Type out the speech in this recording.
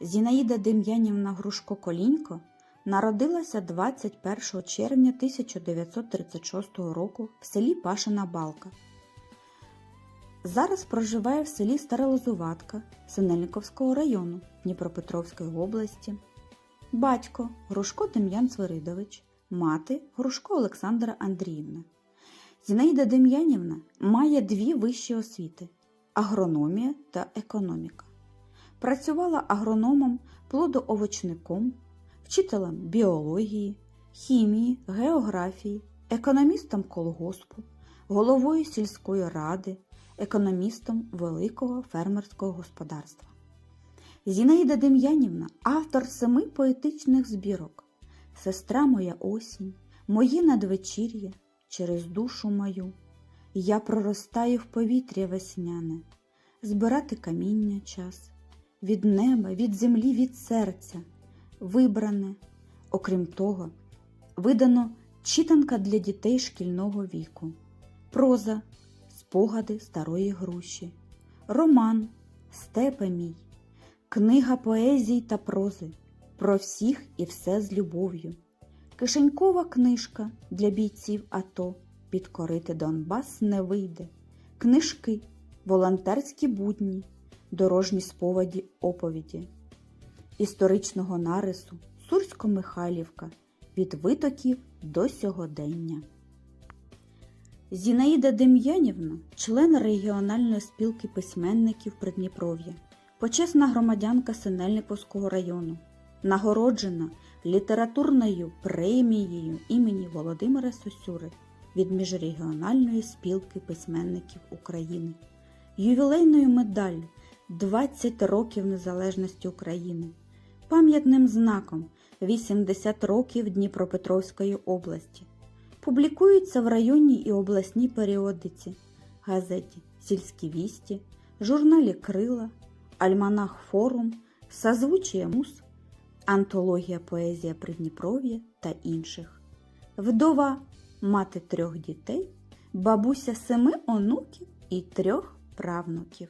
Зінаїда Дем'янівна Грушко-Колінько народилася 21 червня 1936 року в селі Пашина Балка. Зараз проживає в селі Старолозуватка Синельниковського району Дніпропетровської області. Батько Грушко Дем'ян Свиридович, мати Грушко Олександра Андріївна. Зінаїда Дем'янівна має дві вищі освіти агрономія та економіка. Працювала агрономом, плодоовочником, вчителем біології, хімії, географії, економістом колгоспу, головою сільської ради, економістом великого фермерського господарства. Зінаїда Дем'янівна автор семи поетичних збірок Сестра моя осінь, моє надвечір'я, через душу мою. Я проростаю в повітря весняне, збирати каміння час, від неба, від землі, від серця, вибране, окрім того, видано читанка для дітей шкільного віку, проза, спогади старої груші, роман, степе мій, книга поезій та прози, про всіх і все з любов'ю, кишенькова книжка для бійців АТО підкорити Донбас не вийде, книжки, волонтерські будні, дорожні сповіді оповіді, історичного нарису Сурсько-Михайлівка від витоків до сьогодення. Зінаїда Дем'янівна, член регіональної спілки письменників Придніпров'я, почесна громадянка Синельниковського району, нагороджена літературною премією імені Володимира Сосюри від Міжрегіональної спілки письменників України, ювілейною медаллю 20 років незалежності України, пам'ятним знаком 80 років Дніпропетровської області. Публікується в районній і обласній періодиці, газеті Сільські вісті, журналі Крила, Альманах Форум, Созвучія Мус, Антологія Поезія Придніпров'я та інших. Вдова мати трьох дітей, бабуся семи онуків і трьох правнуків.